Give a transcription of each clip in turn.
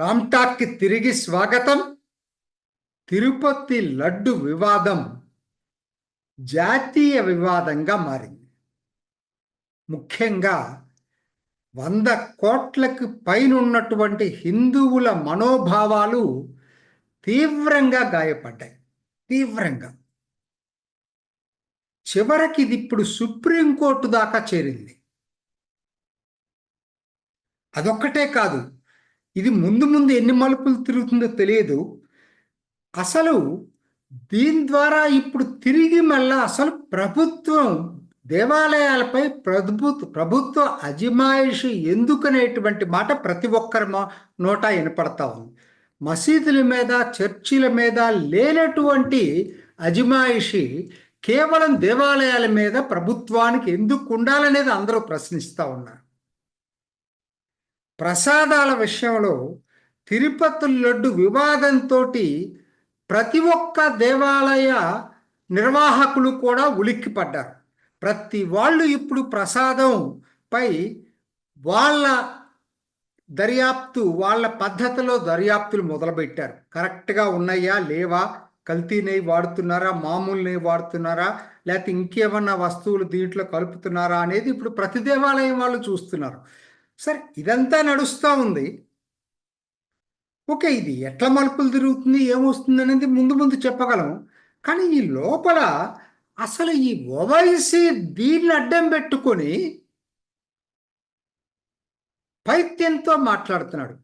రామ్టాక్కి తిరిగి స్వాగతం. తిరుపతి లడ్డు వివాదం జాతీయ వివాదంగా మారింది. ముఖ్యంగా వంద కోట్లకు పైనున్నటువంటి హిందువుల మనోభావాలు తీవ్రంగా గాయపడ్డాయి. తీవ్రంగా. చివరికి ఇది ఇప్పుడు సుప్రీంకోర్టు దాకా చేరింది. అదొక్కటే కాదు ఇది ముందు ముందు ఎన్ని మలుపులు తిరుగుతుందో తెలియదు. అసలు దీని ద్వారా ఇప్పుడు తిరిగి మళ్ళా అసలు ప్రభుత్వం దేవాలయాలపై ప్రభుత్వ ప్రభుత్వ అజమాయిషి ఎందుకనేటువంటి మాట ప్రతి ఒక్కరి నోట వినపడతా ఉంది. మసీదుల మీద చర్చిల మీద లేనటువంటి అజమాయిషి కేవలం దేవాలయాల మీద ప్రభుత్వానికి ఎందుకు ఉండాలనేది అందరూ ప్రశ్నిస్తూ ఉన్నారు. ప్రసాదాల విషయంలో తిరుపతి లడ్డు వివాదంతో ప్రతి ఒక్క దేవాలయ నిర్వాహకులు కూడా ఉలిక్కిపడ్డారు. ప్రతి వాళ్ళు ఇప్పుడు ప్రసాదం పై వాళ్ళ దర్యాప్తు వాళ్ళ పద్ధతిలో దర్యాప్తులు మొదలుపెట్టారు. కరెక్ట్గా ఉన్నాయా? లేవా? కల్తీ నెయ్యి వాడుతున్నారా? మామూలు నెయ్యి వాడుతున్నారా? లేకపోతే ఇంకేమన్నా వస్తువులు దీంట్లో కలుపుతున్నారా? అనేది ఇప్పుడు ప్రతి దేవాలయం వాళ్ళు చూస్తున్నారు. సరే ఇదంతా నడుస్తూ ఉంది. ఓకే ఇది ఎట్లా మలుపులు తిరుగుతుంది ఏమొస్తుంది అనేది ముందు ముందు చెప్పగలం. కానీ ఈ లోపల అసలు ఈ ఓవైసీ దీన్ని అడ్డం పెట్టుకొని పైత్యంతో మాట్లాడుతున్నాడు.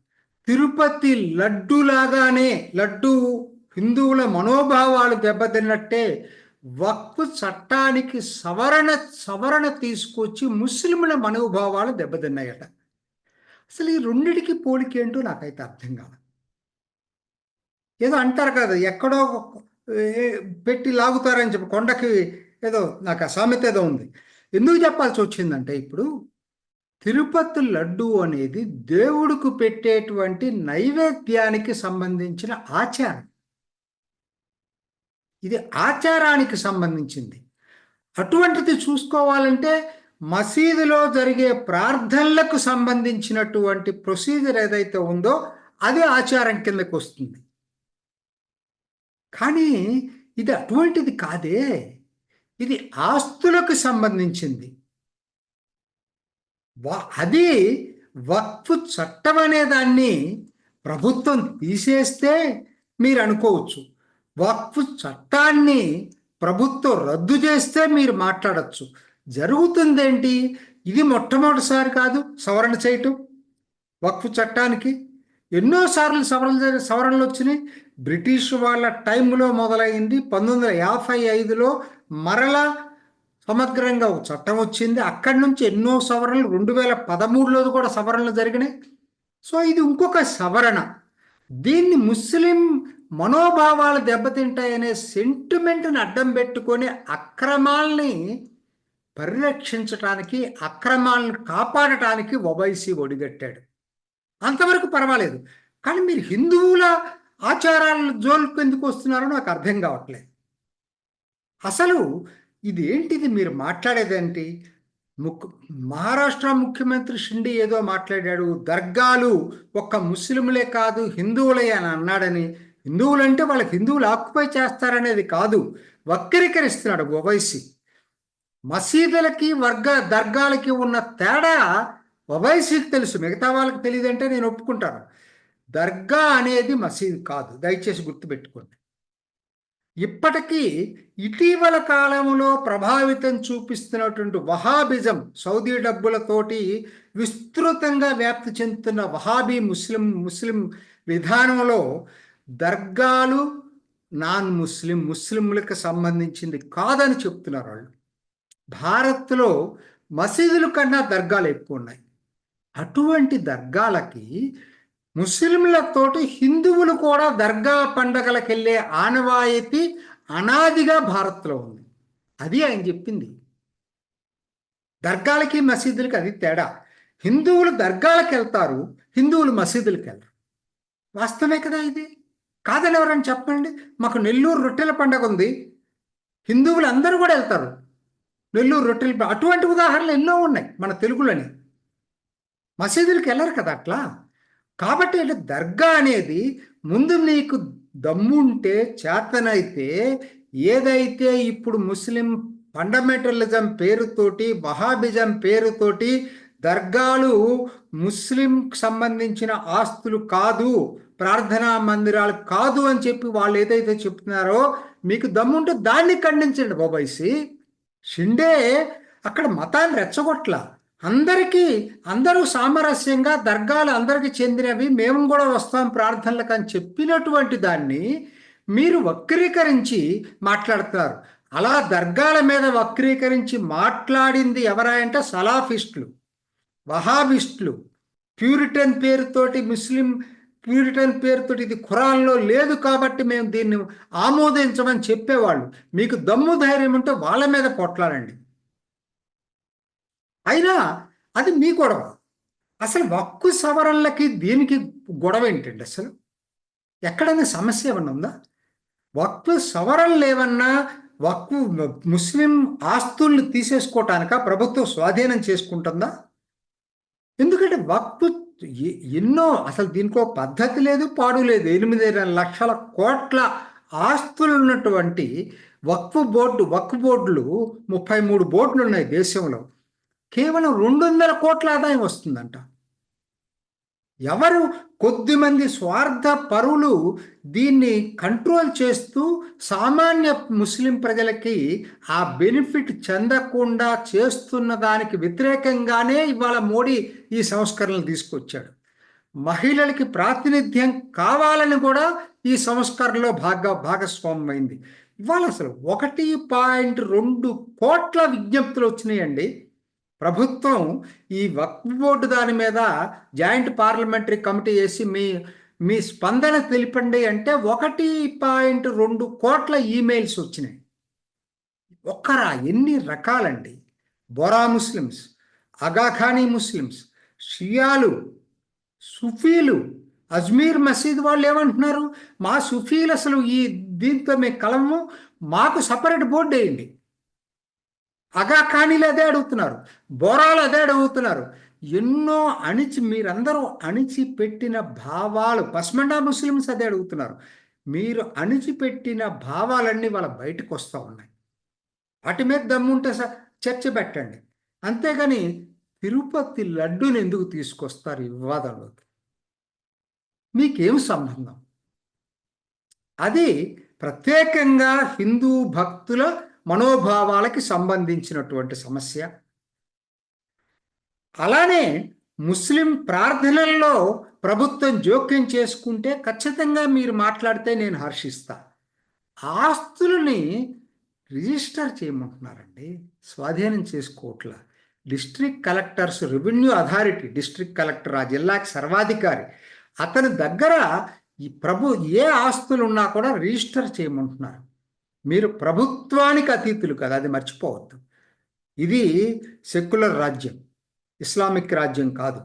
తిరుపతి లడ్డులాగానే లడ్డు హిందువుల మనోభావాలు దెబ్బతిన్నట్టే వక్ఫ్ చట్టానికి సవరణ సవరణ తీసుకొచ్చి ముస్లింల మనోభావాలు దెబ్బతిన్నాయట. అసలు ఈ రెండిటికి పోలికేంటో నాకైతే అర్థం కాదు ఏదో అంటారు కదా ఎక్కడో పెట్టి లాగుతారని చెప్పి కొండకి ఏదో నాకు ఆ సామెత ఏదో ఉంది. ఎందుకు చెప్పాల్సి వచ్చిందంటే ఇప్పుడు తిరుపతి లడ్డు అనేది దేవుడికి పెట్టేటువంటి నైవేద్యానికి సంబంధించిన ఆచారం. ఇది ఆచారానికి సంబంధించింది. అటువంటిది చూసుకోవాలంటే మసీదులో జరిగే ప్రార్థనలకు సంబంధించినటువంటి ప్రొసీజర్ ఏదైతే ఉందో అది ఆచారం కిందకు వస్తుంది. కానీ ఇది అటువంటిది కాదే. ఇది ఆస్తులకు సంబంధించింది. అది వక్ఫ్ చట్టం అనే దాన్ని ప్రభుత్వం తీసేస్తే మీరు అనుకోవచ్చు. వక్ఫ్ చట్టాన్ని ప్రభుత్వం రద్దు చేస్తే మీరు మాట్లాడచ్చు. జరుగుతుందేంటి? ఇది మొట్టమొదటిసారి కాదు సవరణ చేయటం. వక్ఫ్ చట్టానికి ఎన్నోసార్లు సవరణ సవరణలు వచ్చినాయి. బ్రిటిష్ వాళ్ళ టైంలో మొదలైంది. పంతొమ్మిది వందల యాభై ఐదులో మరలా సమగ్రంగా ఒక చట్టం వచ్చింది. అక్కడి నుంచి ఎన్నో సవరణలు రెండు వేల పదమూడులో కూడా సవరణలు జరిగినాయి. సో ఇది ఇంకొక సవరణ. దీన్ని ముస్లిం మనోభావాలు దెబ్బతింటాయనే సెంటిమెంట్ని అడ్డం పెట్టుకొని అక్రమాల్ని పరిరక్షించటానికి అక్రమాలను కాపాడటానికి ఒబైసీ ఒడిగట్టాడు. అంతవరకు పర్వాలేదు. కానీ మీరు హిందువుల ఆచారాల జోలికి ఎందుకు వస్తున్నారో నాకు అర్థం కావట్లేదు. అసలు ఇది ఏంటిది మీరు మాట్లాడేదేంటి ముక్ మహారాష్ట్ర ముఖ్యమంత్రి షిండి ఏదో మాట్లాడాడు. దర్గాలు ఒక్క ముస్లింలే కాదు హిందువులే అని అన్నాడని. హిందువులంటే వాళ్ళకి హిందువులు ఆక్యుపై చేస్తారనేది కాదు. వక్రీకరిస్తున్నాడు ఓవైసీ. మసీదులకి వర్గ దర్గాలకి ఉన్న తేడా ఓవైసీకి తెలుసు. మిగతా వాళ్ళకి తెలియదంటే నేను ఒప్పుకుంటాను. దర్గా అనేది మసీదు కాదు. దయచేసి గుర్తుపెట్టుకోండి. ఇప్పటికీ ఇటీవల కాలంలో ప్రభావితం చూపిస్తున్నటువంటి వహాబిజం సౌదీ డబ్బులతోటి విస్తృతంగా వ్యాప్తి చెందుతున్న వహాబీ ముస్లిం ముస్లిం విధానంలో దర్గాలు నాన్ ముస్లిం ముస్లింలకు సంబంధించింది కాదని చెప్తున్నారు వాళ్ళు. భారత్లో మసీదుల కన్నా దర్గాలు ఎక్కువ ఉన్నాయి. అటువంటి దర్గాలకి ముస్లింలతోటి హిందువులు కూడా దర్గా పండగలకు వెళ్ళే ఆనవాయితీ అనాదిగా భారత్లో ఉంది. అది ఆయన చెప్పింది. దర్గాలకి మసీదులకి అది తేడా. హిందువులు దర్గాలకు వెళ్తారు హిందువులు మసీదులకు వెళ్ళరు. వాస్తవమే కదా ఇది? కాదని ఎవరని చెప్పండి. మాకు నెల్లూరు రొట్టెల పండగ ఉంది. హిందువులు అందరూ కూడా వెళ్తారు. నెల్లూరు రొట్టెలు అటువంటి ఉదాహరణలు ఎన్నో ఉన్నాయి మన తెలుగులోని. మసీదులకు వెళ్ళరు కదా అట్లా? కాబట్టి అంటే దర్గా అనేది ముందు నీకు దమ్ముంటే చేతనైతే ఏదైతే ఇప్పుడు ముస్లిం ఫండమెంటలిజం పేరుతోటి వహాబిజం పేరుతోటి దర్గాలు ముస్లింకు సంబంధించిన ఆస్తులు కాదు ప్రార్థనా మందిరాలు కాదు అని చెప్పి వాళ్ళు ఏదైతే చెప్తున్నారో మీకు దమ్ముంటే దాన్ని ఖండించండి బాబాయిసి షిండే అక్కడ మతాన్ని రెచ్చగొట్ల. అందరికీ అందరూ సామరస్యంగా దర్గాలు అందరికీ చెందినవి మేము కూడా వస్తాం ప్రార్థనలకు అని చెప్పినటువంటి దాన్ని మీరు వక్రీకరించి మాట్లాడుతున్నారు. అలా దర్గాల మీద వక్రీకరించి మాట్లాడింది ఎవరాయంటే సలాఫిస్టులు వహాబిస్టులు. ప్యూరిటన్ పేరుతోటి ముస్లిం ప్యూరిటన్ పేరుతోటి ఇది ఖురాన్లో లేదు కాబట్టి మేము దీన్ని ఆమోదించమని చెప్పేవాళ్ళు. మీకు దమ్ము ధైర్యం ఉంటే వాళ్ళ మీద కొట్లాడండి. అయినా అది మీ గొడవ. అసలు వక్కు సవరణలకి దీనికి గొడవ ఏంటండి అసలు? ఎక్కడైనా సమస్య ఏమన్నా ఉందా? వక్కు సవరణలు ఏమన్నా వక్కు ముస్లిం ఆస్తుల్ని తీసేసుకోవటానిక ప్రభుత్వం స్వాధీనం చేసుకుంటుందా? ఎందుకంటే వక్కు ఎన్నో అసలు దీనికో పద్ధతి లేదు పాడు లేదు. ఎనిమిది లక్షల కోట్ల ఆస్తులు ఉన్నటువంటి వక్ఫ్ బోర్డు వక్ఫ్ బోర్డులు ముప్పై మూడు బోర్డులు ఉన్నాయి దేశంలో. కేవలం రెండు వందల కోట్ల ఆదాయం వస్తుందంట. ఎవరు కొద్దిమంది స్వార్థ పరులు దీన్ని కంట్రోల్ చేస్తూ సామాన్య ముస్లిం ప్రజలకి ఆ బెనిఫిట్ చెందకుండా చేస్తున్న దానికి వ్యతిరేకంగానే ఇవాళ మోడీ ఈ సంస్కరణలు తీసుకొచ్చాడు. మహిళలకి ప్రాతినిధ్యం కావాలని కూడా ఈ సంస్కరణలో భాగ భాగస్వామ్యమైంది. ఇవాళ అసలు ఒకటి పాయింట్ రెండు కోట్ల విజ్ఞప్తులు వచ్చినాయండి. ప్రభుత్వం ఈ వక్ఫ్ బోర్డు దాని మీద జాయింట్ పార్లమెంటరీ కమిటీ వేసి మీ మీ స్పందన తెలిపండి అంటే ఒకటి పాయింట్ రెండు కోట్ల ఈమెయిల్స్ వచ్చినాయి. ఒక్కరా ఎన్ని రకాలండి? బొరా ముస్లిమ్స్ అగాఖానీ ముస్లిమ్స్ షియాలు సుఫీలు అజ్మీర్ మసీద్ వాళ్ళు ఏమంటున్నారు? మా సుఫీలు అసలు ఈ దీంతో మేము కలము మాకు సపరేట్ బోర్డు వేయండి. అగా ఖానీలు అదే అడుగుతున్నారు బోరాలు అదే అడుగుతున్నారు. ఎన్నో అణిచి మీరందరూ అణిచి పెట్టిన భావాలు పస్మండా ముస్లిమ్స్ అదే అడుగుతున్నారు. మీరు అణిచిపెట్టిన భావాలన్నీ వాళ్ళ బయటకు వస్తూ ఉన్నాయి. వాటి మీద దమ్ముంటే చర్చ పెట్టండి. అంతేగాని తిరుపతి లడ్డూని ఎందుకు తీసుకొస్తారు ఈ వివాదంలోకి? మీకేం సంబంధం? అది ప్రత్యేకంగా హిందూ భక్తుల మనోభావాలకి సంబంధించినటువంటి సమస్య. అలానే ముస్లిం ప్రార్థనల్లో ప్రభుత్వం జోక్యం చేసుకుంటే ఖచ్చితంగా మీరు మాట్లాడితే నేను హర్షిస్తా. ఆస్తులని రిజిస్టర్ చేయమంటున్నారండి. స్వాధీనం చేసుకోవట్లా. District collectors revenue authority district collector ఆ జిల్లాకి సర్వాధికారి అతని దగ్గర ఈ ప్రభు ఏ ఆస్తులు ఉన్నా కూడా రిజిస్టర్ చేయమంటున్నారు. మీరు ప్రభుత్వానికి అతీతులు కదా అది మర్చిపోవద్దు. ఇది సెక్యులర్ రాజ్యం ఇస్లామిక్ రాజ్యం కాదు.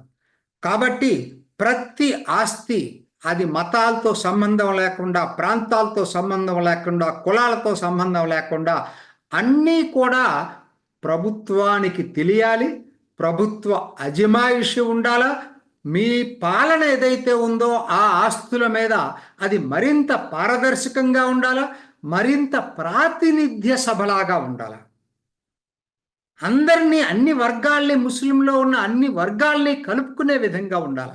కాబట్టి ప్రతి ఆస్తి అది మతాలతో సంబంధం లేకుండా ప్రాంతాలతో సంబంధం లేకుండా కులాలతో సంబంధం లేకుండా అన్నీ కూడా ప్రభుత్వానికి తెలియాలి. ప్రభుత్వ అజమాయిషి ఉండాలా? మీ పాలన ఏదైతే ఉందో ఆ ఆస్తుల మీద అది మరింత పారదర్శకంగా ఉండాలా? మరింత ప్రాతినిధ్య సభలాగా ఉండాలి. అందరినీ అన్ని వర్గాల్ని ముస్లింలో ఉన్న అన్ని వర్గాల్ని కలుపుకునే విధంగా ఉండాలి.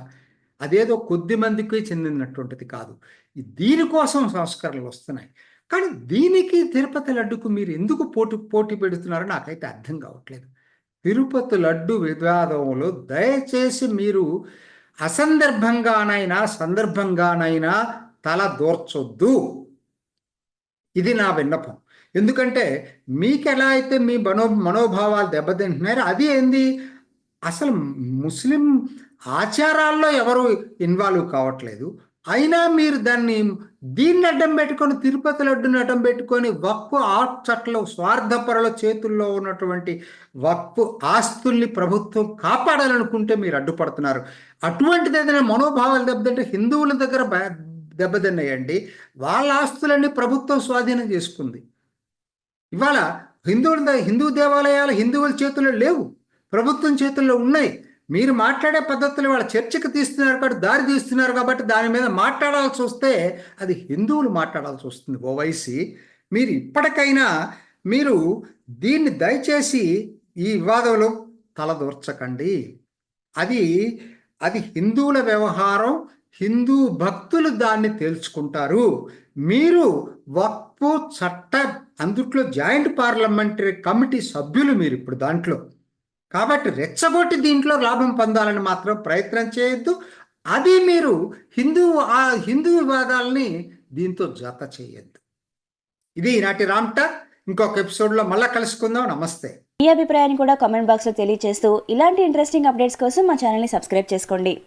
అదేదో కొద్ది మందికి చెందినటువంటిది కాదు. దీనికోసం సంస్కరణలు వస్తున్నాయి. కానీ దీనికి తిరుపతి లడ్డుకు మీరు ఎందుకు పోటీ పోటీ పెడుతున్నారో నాకైతే అర్థం కావట్లేదు. తిరుపతి లడ్డు వివాదంలో దయచేసి మీరు అసందర్భంగానైనా సందర్భంగానైనా తల దోర్చొద్దు. ఇది నా విన్నపం. ఎందుకంటే మీకు ఎలా అయితే మీ మనో మనోభావాలు దెబ్బతింటున్నారో అది ఏంది? అసలు ముస్లిం ఆచారాల్లో ఎవరు ఇన్వాల్వ్ కావట్లేదు. అయినా మీరు దాన్ని దీన్ని అడ్డం పెట్టుకొని తిరుపతి లడ్డుని అడ్డం పెట్టుకొని వక్ఫ్ ఆర్చట్లో స్వార్థపరుల చేతుల్లో ఉన్నటువంటి వక్ఫ్ ఆస్తుల్ని ప్రభుత్వం కాపాడాలనుకుంటే మీరు అడ్డుపడుతున్నారు. అటువంటిది ఏదైనా మనోభావాలు దెబ్బతింటే హిందువుల దగ్గర బ- దెబ్బతిన్నాయండి. వాళ్ళ ఆస్తులన్నీ ప్రభుత్వం స్వాధీనం చేసుకుంది. ఇవాళ హిందువుల ద- హిందూ దేవాలయాలు హిందువుల చేతుల్లో లేవు. ప్రభుత్వం చేతుల్లో ఉన్నాయి. మీరు మాట్లాడే పద్ధతులు వాళ్ళ చర్చకు తీస్తున్నారు కాబట్టి దారి తీస్తున్నారు కాబట్టి దాని మీద మాట్లాడాల్సి వస్తే అది హిందువులు మాట్లాడాల్సి వస్తుంది ఓవైసీ. మీరు ఇప్పటికైనా మీరు దీన్ని దయచేసి ఈ వివాదంలో తలదూర్చకండి. అది అది హిందువుల వ్యవహారం హిందూ భక్తులు దాన్ని తెలుసుకుంటారు మీరు వక్ఫ్ చట్ట అందుట్లో జాయింట్ పార్లమెంటరీ కమిటీ సభ్యులు మీరు ఇప్పుడు దాంట్లో. కాబట్టి రెచ్చగొట్టి దీంట్లో లాభం పొందాలని మాత్రం ప్రయత్నం చేయొద్దు. అది మీరు హిందూ ఆ హిందూ వివాదాలని దీంతో జత చేయొద్దు. ఇది ఈనాటి రామ్ట ఇంకొక ఎపిసోడ్లో మళ్ళీ కలుసుకుందాం. నమస్తే. మీ అభిప్రాయాన్ని కూడా కామెంట్ బాక్స్లో తెలియజేస్తూ ఇలాంటి ఇంట్రెస్టింగ్ అప్డేట్స్ కోసం మా ఛానల్ని సబ్స్క్రైబ్ చేసుకోండి.